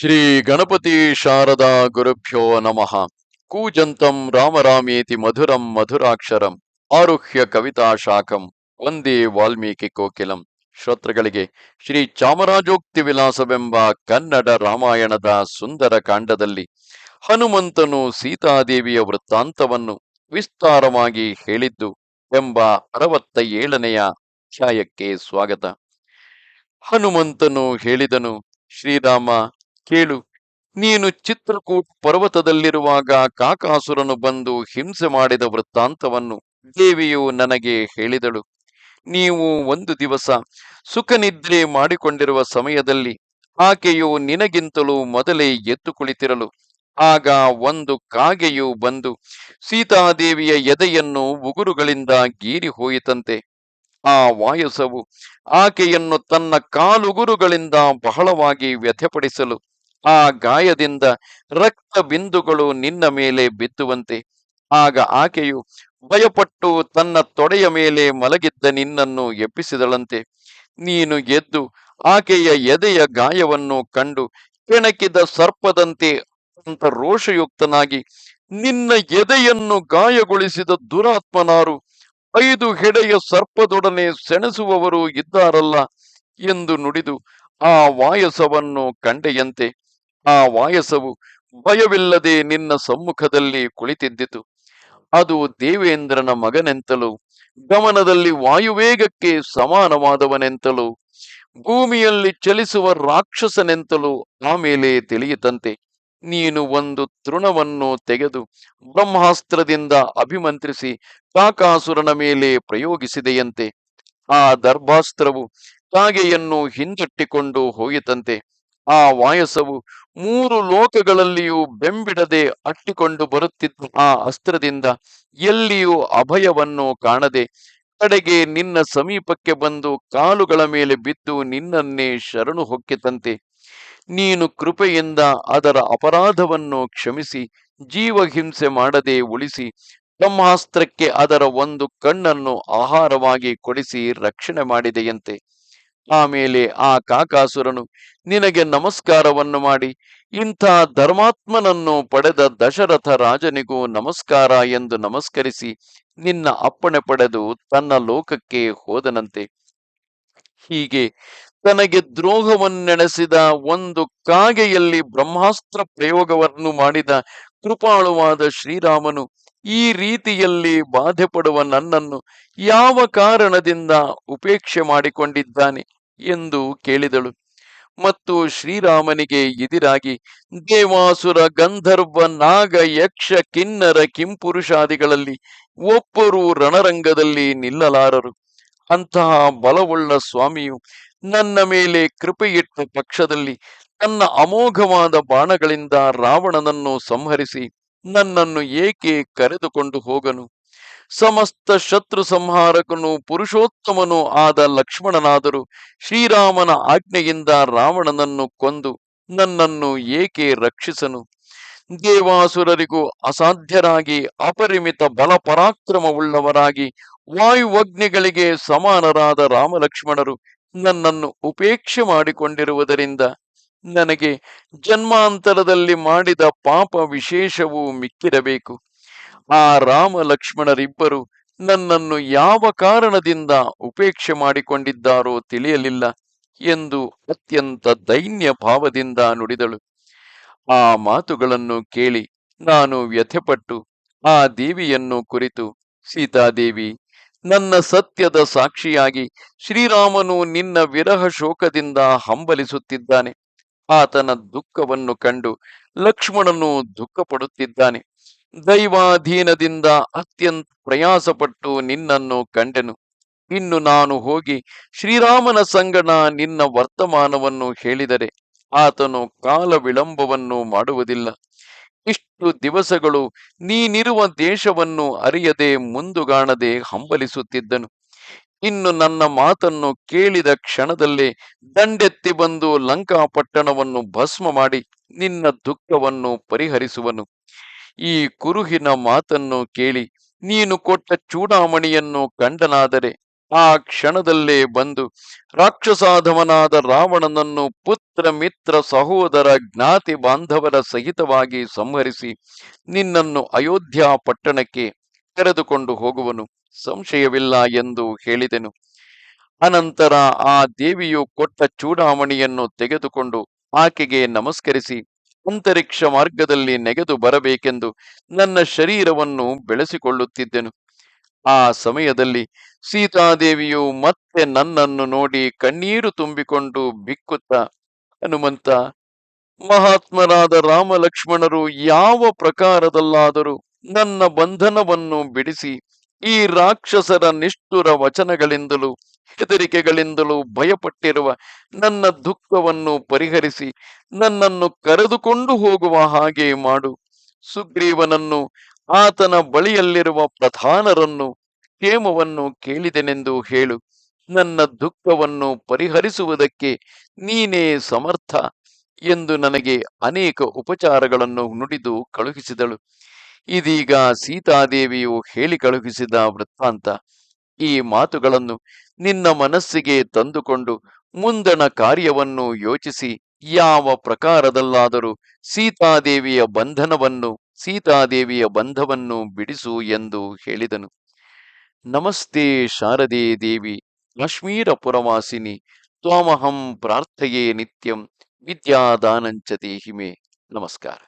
ಶ್ರೀ ಗಣಪತಿ ಶಾರದಾ ಗುರುಭ್ಯೋ ನಮಃ. ಕೂಜಂತಂ ರಾಮರಾಮೇತಿ ಮಧುರಂ ಮಧುರಾಕ್ಷರಂ. ಆರುಹ್ಯ ಕವಿತಾ ಶಾಖಂ. ಒಂದೇ ವಾಲ್ಮೀಕಿ ಕೋಕಿಲಂ. ಶ್ರೋತೃಗಳಿಗೆ ಶ್ರೀ ಚಾಮರಾಜೋಕ್ತಿ ವಿಲಾಸವೆಂಬ ಕನ್ನಡ ರಾಮಾಯಣದ ಸುಂದರ ಕಾಂಡದಲ್ಲಿ ಹನುಮಂತನು ಸೀತಾದೇವಿಯ ವೃತ್ತಾಂತವನ್ನು ವಿಸ್ತಾರವಾಗಿ ಹೇಳಿದ್ದು ಎಂಬ ಅರವತ್ತ ಏಳನೆಯ ಅಧ್ಯಾಯಕ್ಕೆ ಸ್ವಾಗತ. ಹನುಮಂತನು ಹೇಳಿದನು, ಶ್ರೀರಾಮ ಕೇಳು, ನೀನು ಚಿತ್ರಕೂಟ ಪರ್ವತದಲ್ಲಿರುವಾಗ ಕಾಕಾಸುರನು ಬಂದು ಹಿಂಸೆ ಮಾಡಿದ ವೃತ್ತಾಂತವನ್ನು ದೇವಿಯು ನನಗೆ ಹೇಳಿದಳು. ನೀವು ಒಂದು ದಿವಸ ಸುಖನಿದ್ರೆ ಮಾಡಿಕೊಂಡಿರುವ ಸಮಯದಲ್ಲಿ ಆಕೆಯು ನಿನಗಿಂತಲೂ ಮೊದಲೇ ಎದ್ದು ಕುಳಿತಿರಲು. ಆಗ ಒಂದು ಕಾಗೆಯು ಬಂದು ಸೀತಾದೇವಿಯ ಎದೆಯನ್ನು ಉಗುರುಗಳಿಂದ ಗೀರಿ ಹೋಯಿತಂತೆ. ಆ ವಾಯಸವು ಆಕೆಯನ್ನು ತನ್ನ ಕಾಲುಗುರುಗಳಿಂದ ಬಹಳವಾಗಿ ವ್ಯಥೆಪಡಿಸಲು ಆ ಗಾಯದಿಂದ ರಕ್ತ ಬಿಂದುಗಳು ನಿನ್ನ ಮೇಲೆ ಬಿದ್ದುವಂತೆ. ಆಗ ಆಕೆಯು ಭಯಪಟ್ಟು ತನ್ನ ತೊಡೆಯ ಮೇಲೆ ಮಲಗಿದ್ದ ನಿನ್ನನ್ನು ಎಪ್ಪಿಸಿದಳಂತೆ ನೀನು ಎದ್ದು ಆಕೆಯ ಎದೆಯ ಗಾಯವನ್ನು ಕಂಡು ಕೆಣಕಿದ ಸರ್ಪದಂತೆ ಅಂತ ರೋಷಯುಕ್ತನಾಗಿ ನಿನ್ನ ಎದೆಯನ್ನು ಗಾಯಗೊಳಿಸಿದ ದುರಾತ್ಮನಾರು ಐದು ಹೆಡೆಯ ಸರ್ಪದೊಡನೆ ಸೆಣಸುವವರು ಇದ್ದಾರಲ್ಲ ಎಂದು ನುಡಿದು ಆ ವಾಯಸವನ್ನು ಕಂಡೆಯಂತೆ. ಆ ವಾಯಸವು ಭಯವಿಲ್ಲದೆ ನಿನ್ನ ಸಮ್ಮುಖದಲ್ಲಿ ಕುಳಿತಿದ್ದಿತು. ಅದು ದೇವೇಂದ್ರನ ಮಗನೆಂತಲೂ, ಗಮನದಲ್ಲಿ ವಾಯುವೇಗಕ್ಕೆ ಸಮಾನವಾದವನೆಂತಲೂ, ಭೂಮಿಯಲ್ಲಿ ಚಲಿಸುವ ರಾಕ್ಷಸನೆಂತಲೂ ಆಮೇಲೆ ತಿಳಿಯಿತಂತೆ. ನೀನು ಒಂದು ತೃಣವನ್ನು ತೆಗೆದು ಬ್ರಹ್ಮಾಸ್ತ್ರದಿಂದ ಅಭಿಮಂತ್ರಿಸಿ ಕಾಕಾಸುರನ ಮೇಲೆ ಪ್ರಯೋಗಿಸಿದೆಯಂತೆ. ಆ ದರ್ಭಾಸ್ತ್ರವು ಕಾಗೆಯನ್ನು ಹಿಂದಟ್ಟಿಕೊಂಡು ಹೋಯಿತಂತೆ. ಆ ವಾಯಸವು ಮೂರು ಲೋಕಗಳಲ್ಲಿಯೂ ಬೆಂಬಿಡದೆ ಅಟ್ಟಿಕೊಂಡು ಬರುತ್ತಿದ್ದ ಆ ಅಸ್ತ್ರದಿಂದ ಎಲ್ಲಿಯೂ ಅಭಯವನ್ನು ಕಾಣದೆ ಕಡೆಗೆ ನಿನ್ನ ಸಮೀಪಕ್ಕೆ ಬಂದು ಕಾಲುಗಳ ಮೇಲೆ ಬಿದ್ದು ನಿನ್ನನ್ನೇ ಶರಣು ಹೊಕ್ಕಿತಂತೆ. ನೀನು ಕೃಪೆಯಿಂದ ಅದರ ಅಪರಾಧವನ್ನು ಕ್ಷಮಿಸಿ, ಜೀವಹಿಂಸೆ ಮಾಡದೆ ಉಳಿಸಿ, ಬ್ರಹ್ಮಾಸ್ತ್ರಕ್ಕೆ ಅದರ ಒಂದು ಕಣ್ಣನ್ನು ಆಹಾರವಾಗಿ ಕೊಡಿಸಿ ರಕ್ಷಣೆ ಮಾಡಿದೆಯಂತೆ. ಆಮೇಲೆ ಆ ಕಾಕಾಸುರನು, ನಿನಗೆ ನಮಸ್ಕಾರವನ್ನು ಮಾಡಿ, ಇಂಥ ಧರ್ಮಾತ್ಮನನ್ನು ಪಡೆದ ದಶರಥ ರಾಜನಿಗೂ ನಮಸ್ಕಾರ ಎಂದು ನಮಸ್ಕರಿಸಿ, ನಿನ್ನ ಅಪ್ಪಣೆ ಪಡೆದು ತನ್ನ ಲೋಕಕ್ಕೆ ಹೋದನಂತೆ. ಹೀಗೆ ತನಗೆ ದ್ರೋಹವನ್ನೆಣಸಿದ ಒಂದು ಕಾಗೆಯಲ್ಲಿ ಬ್ರಹ್ಮಾಸ್ತ್ರ ಪ್ರಯೋಗವನ್ನು ಮಾಡಿದ ಕೃಪಾಳುವಾದ ಶ್ರೀರಾಮನು, ಈ ರೀತಿಯಲ್ಲಿ ಬಾಧೆ ಪಡುವ ನನ್ನನ್ನು ಯಾವ ಕಾರಣದಿಂದ ಉಪೇಕ್ಷೆ ಮಾಡಿಕೊಂಡಿದ್ದಾನೆ? ಎಂದು ಕೇಳಿದಳು. ಮತ್ತು ಶ್ರೀರಾಮನಿಗೆ ಎದಿರಾಗಿ, ದೇವಾಸುರ ಗಂಧರ್ವ ನಾಗ ಯಕ್ಷ ಕಿನ್ನರ ಕಿಂಪುರುಷಾದಿಗಳಲ್ಲಿ ಒಬ್ಬರು ರಣರಂಗದಲ್ಲಿ ನಿಲ್ಲಲಾರರು. ಅಂತಹ ಬಲವುಳ್ಳ ಸ್ವಾಮಿಯು ನನ್ನ ಮೇಲೆ ಕೃಪೆಯಿಟ್ಟ ಪಕ್ಷದಲ್ಲಿ ತನ್ನ ಅಮೋಘವಾದ ಬಾಣಗಳಿಂದ ರಾವಣನನ್ನು ಸಂಹರಿಸಿ ನನ್ನನ್ನು ಏಕೆ ಕರೆದುಕೊಂಡು ಹೋಗನು? ಸಮಸ್ತ ಶತ್ರು ಸಂಹಾರಕನು, ಪುರುಷೋತ್ತಮನೂ ಆದ ಲಕ್ಷ್ಮಣನಾದರೂ. ಶ್ರೀರಾಮನ ಆಜ್ಞೆಯಿಂದ ರಾವಣನನ್ನು ಕೊಂದು ನನ್ನನ್ನು ಏಕೆ ರಕ್ಷಿಸನು? ದೇವಾಸುರರಿಗೂ ಅಸಾಧ್ಯರಾಗಿ, ಅಪರಿಮಿತ ಬಲ ಪರಾಕ್ರಮವುಳ್ಳವರಾಗಿ ವಾಯುವಗ್ನಿಗಳಿಗೆ ಸಮಾನರಾದ ರಾಮಲಕ್ಷ್ಮಣರು ನನ್ನನ್ನು ಉಪೇಕ್ಷೆ ಮಾಡಿಕೊಂಡಿರುವುದರಿಂದ ನನಗೆ ಜನ್ಮಾಂತರದಲ್ಲಿ ಮಾಡಿದ ಪಾಪ ವಿಶೇಷವೂ ಮಿಕ್ಕಿರಬೇಕು. ಆ ರಾಮ ಲಕ್ಷ್ಮಣರಿಬ್ಬರು ನನ್ನನ್ನು ಯಾವ ಕಾರಣದಿಂದ ಉಪೇಕ್ಷೆ ಮಾಡಿಕೊಂಡಿದ್ದಾರೋ ತಿಳಿಯಲಿಲ್ಲ ಎಂದು ಅತ್ಯಂತ ದೈನ್ಯ ಭಾವದಿಂದ ನುಡಿದಳು. ಆ ಮಾತುಗಳನ್ನು ಕೇಳಿ ನಾನು ವ್ಯಥೆಪಟ್ಟು ಆ ದೇವಿಯನ್ನು ಕುರಿತು, ಸೀತಾದೇವಿ, ನನ್ನ ಸತ್ಯದ ಸಾಕ್ಷಿಯಾಗಿ ಶ್ರೀರಾಮನು ನಿನ್ನ ವಿರಹ ಶೋಕದಿಂದ ಹಂಬಲಿಸುತ್ತಿದ್ದಾನೆ. ಆತನ ದುಃಖವನ್ನು ಕಂಡು ಲಕ್ಷ್ಮಣನು ದುಃಖಪಡುತ್ತಿದ್ದಾನೆ. ದೈವಾಧೀನದಿಂದ ಅತ್ಯಂತ ಪ್ರಯಾಸಪಟ್ಟು ನಿನ್ನನ್ನು ಕಂಡೆನು. ಇನ್ನು ನಾನು ಹೋಗಿ ಶ್ರೀರಾಮನ ಸಂಗಣ ನಿನ್ನ ವರ್ತಮಾನವನ್ನು ಹೇಳಿದರೆ ಆತನು ಕಾಲ ವಿಳಂಬವನ್ನು ಮಾಡುವುದಿಲ್ಲ. ಇಷ್ಟು ದಿವಸಗಳು ನೀನಿರುವ ದೇಶವನ್ನು ಅರಿಯದೆ ಮುಂದುಗಾಣದೆ ಹಂಬಲಿಸುತ್ತಿದ್ದನು. ಇನ್ನು ನನ್ನ ಮಾತನ್ನು ಕೇಳಿದ ಕ್ಷಣದಲ್ಲೇ ದಂಡೆತ್ತಿ ಬಂದು ಲಂಕಾಪಟ್ಟಣವನ್ನು ಭಸ್ಮ ಮಾಡಿ ನಿನ್ನ ದುಃಖವನ್ನು ಪರಿಹರಿಸುವನು. ಈ ಕುರುಹಿನ ಮಾತನ್ನು ಕೇಳಿ, ನೀನು ಕೊಟ್ಟ ಚೂಡಾಮಣಿಯನ್ನು ಕಂಡನಾದರೆ ಆ ಕ್ಷಣದಲ್ಲೇ ಬಂದು ರಾಕ್ಷಸಾಧವನಾದ ರಾವಣನನ್ನು ಪುತ್ರ ಮಿತ್ರ ಸಹೋದರ ಜ್ಞಾತಿ ಬಾಂಧವರ ಸಹಿತವಾಗಿ ಸಂಹರಿಸಿ ನಿನ್ನನ್ನು ಅಯೋಧ್ಯ ಪಟ್ಟಣಕ್ಕೆ ಕರೆದುಕೊಂಡು ಹೋಗುವನು, ಸಂಶಯವಿಲ್ಲ ಎಂದು ಹೇಳಿದೆನು. ಅನಂತರ ಆ ದೇವಿಯು ಕೊಟ್ಟ ಚೂಡಾಮಣಿಯನ್ನು ತೆಗೆದುಕೊಂಡು ಆಕೆಗೆ ನಮಸ್ಕರಿಸಿ ಅಂತರಿಕ್ಷ ಮಾರ್ಗದಲ್ಲಿ ನೆಗೆದು ಬರಬೇಕೆಂದು ನನ್ನ ಶರೀರವನ್ನು ಬೆಳೆಸಿಕೊಳ್ಳುತ್ತಿದ್ದೆನು. ಆ ಸಮಯದಲ್ಲಿ ಸೀತಾದೇವಿಯು ಮತ್ತೆ ನನ್ನನ್ನು ನೋಡಿ ಕಣ್ಣೀರು ತುಂಬಿಕೊಂಡು ಬಿಕ್ಕುತ್ತ ಹನುಮಂತ, ಮಹಾತ್ಮರಾದ ರಾಮ ಲಕ್ಷ್ಮಣರು ಯಾವ ಪ್ರಕಾರದಲ್ಲಾದರೂ ನನ್ನ ಬಂಧನವನ್ನು ಬಿಡಿಸಿ ಈ ರಾಕ್ಷಸರ ನಿಷ್ಠುರ ವಚನಗಳಿಂದಲೂ ಹೆದರಿಕೆಗಳಿಂದಲೂ ಭಯಪಟ್ಟಿರುವ ನನ್ನ ದುಃಖವನ್ನು ಪರಿಹರಿಸಿ ನನ್ನನ್ನು ಕರೆದುಕೊಂಡು ಹೋಗುವ ಹಾಗೆ ಮಾಡು. ಸುಗ್ರೀವನನ್ನು ಆತನ ಬಳಿಯಲ್ಲಿರುವ ಪ್ರಧಾನರನ್ನು ಕ್ಷೇಮವನ್ನು ಕೇಳಿದೆನೆಂದು ಹೇಳು. ನನ್ನ ದುಃಖವನ್ನು ಪರಿಹರಿಸುವುದಕ್ಕೆ ನೀನೇ ಸಮರ್ಥ ಎಂದು ನನಗೆ ಅನೇಕ ಉಪಚಾರಗಳನ್ನು ನುಡಿದು ಕಳುಹಿಸಿದಳು. ಇದೀಗ ಸೀತಾದೇವಿಯು ಹೇಳಿ ಕಳುಹಿಸಿದ ವೃತ್ತಾಂತ ಈ ಮಾತುಗಳನ್ನು ನಿನ್ನ ಮನಸ್ಸಿಗೆ ತಂದುಕೊಂಡು ಮುಂದಣ ಕಾರ್ಯವನ್ನು ಯೋಚಿಸಿ ಯಾವ ಪ್ರಕಾರದಲ್ಲಾದರೂ ಸೀತಾದೇವಿಯ ಬಂಧನವನ್ನು, ಸೀತಾದೇವಿಯ ಬಂಧವನ್ನು ಬಿಡಿಸು ಎಂದು ಹೇಳಿದನು. ನಮಸ್ತೆ ಶಾರದೆ ದೇವಿ ಕಾಶ್ಮೀರ ಪುರವಾಸಿನಿ ತ್ವಾಮಹಂ ಪ್ರಾರ್ಥಯೇ ನಿತ್ಯಂ ವಿದ್ಯಾದಾನಂಚ ಹಿಮೆ ನಮಸ್ಕಾರ.